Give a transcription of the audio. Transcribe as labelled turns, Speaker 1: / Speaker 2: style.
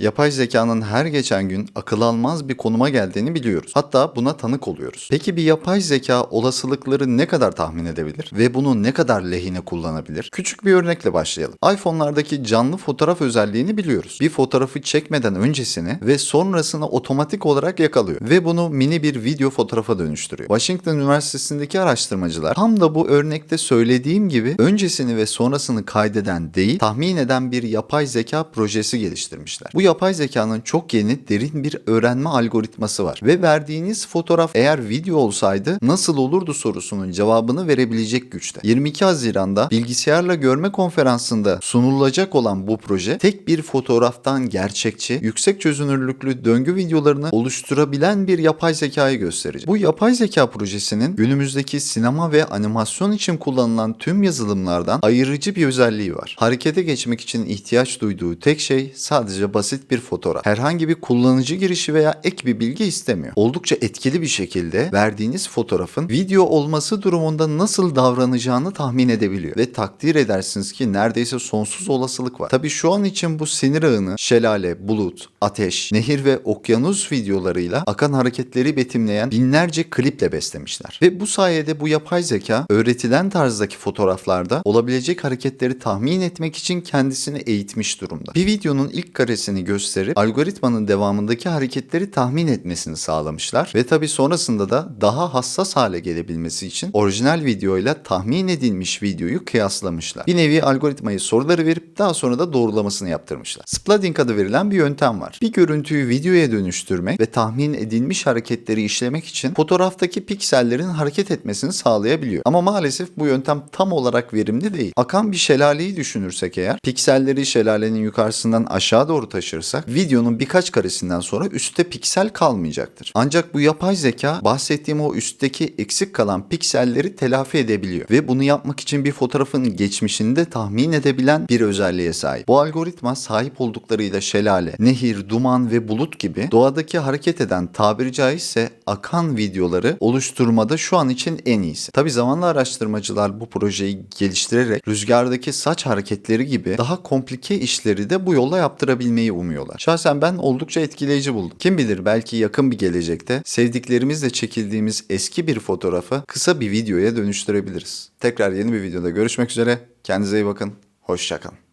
Speaker 1: Yapay zekanın her geçen gün akıl almaz bir konuma geldiğini biliyoruz. Hatta buna tanık oluyoruz. Peki bir yapay zeka olasılıkları ne kadar tahmin edebilir ve bunu ne kadar lehine kullanabilir? Küçük bir örnekle başlayalım. iPhone'lardaki canlı fotoğraf özelliğini biliyoruz. Bir fotoğrafı çekmeden öncesini ve sonrasını otomatik olarak yakalıyor ve bunu mini bir video fotoğrafa dönüştürüyor. Washington Üniversitesi'ndeki araştırmacılar tam da bu örnekte söylediğim gibi öncesini ve sonrasını kaydeden değil, tahmin eden bir yapay zeka projesi geliştirmişler. Bu yapay zekanın çok yeni, derin bir öğrenme algoritması var ve verdiğiniz fotoğraf eğer video olsaydı nasıl olurdu sorusunun cevabını verebilecek güçte. 22 Haziran'da bilgisayarla görme konferansında sunulacak olan bu proje tek bir fotoğraftan gerçekçi, yüksek çözünürlüklü döngü videolarını oluşturabilen bir yapay zekayı gösterecek. Bu yapay zeka projesinin günümüzdeki sinema ve animasyon için kullanılan tüm yazılımlardan ayırıcı bir özelliği var. Harekete geçmek için ihtiyaç duyduğu tek şey sadece basit bir fotoğraf. Herhangi bir kullanıcı girişi veya ek bir bilgi istemiyor. Oldukça etkili bir şekilde verdiğiniz fotoğrafın video olması durumunda nasıl davranacağını tahmin edebiliyor. Ve takdir edersiniz ki neredeyse sonsuz olasılık var. Tabii şu an için bu sinir ağını şelale, bulut, ateş, nehir ve okyanus videolarıyla akan hareketleri betimleyen binlerce kliple beslemişler. Ve bu sayede bu yapay zeka öğretilen tarzdaki fotoğraflarda olabilecek hareketleri tahmin etmek için kendisini eğitmiş durumda. Bir videonun ilk karesini gösterip algoritmanın devamındaki hareketleri tahmin etmesini sağlamışlar ve tabi sonrasında da daha hassas hale gelebilmesi için orijinal videoyla tahmin edilmiş videoyu kıyaslamışlar. Bir nevi algoritmayı soruları verip daha sonra da doğrulamasını yaptırmışlar. Splitting adı verilen bir yöntem var. Bir görüntüyü videoya dönüştürmek ve tahmin edilmiş hareketleri işlemek için fotoğraftaki piksellerin hareket etmesini sağlayabiliyor. Ama maalesef bu yöntem tam olarak verimli değil. Akan bir şelaleyi düşünürsek eğer, pikselleri şelalenin yukarısından aşağı doğru taşırsak videonun birkaç karesinden sonra üstte piksel kalmayacaktır. Ancak bu yapay zeka bahsettiğim o üstteki eksik kalan pikselleri telafi edebiliyor ve bunu yapmak için bir fotoğrafın geçmişini de tahmin edebilen bir özelliğe sahip. Bu algoritma sahip olduklarıyla şelale, nehir, duman ve bulut gibi doğadaki hareket eden tabiri caizse akan videoları oluşturmada şu an için en iyisi. Tabi zamanla araştırmacılar bu projeyi geliştirerek rüzgardaki saç hareketleri gibi daha komplike işleri de bu yolla yaptırabilmeyi umuyorlar. Şahsen ben oldukça etkileyici buldum. Kim bilir belki yakın bir gelecekte sevdiklerimizle çekildiğimiz eski bir fotoğrafı kısa bir videoya dönüştürebiliriz. Tekrar yeni bir videoda görüşmek üzere. Kendinize iyi bakın. Hoşçakalın.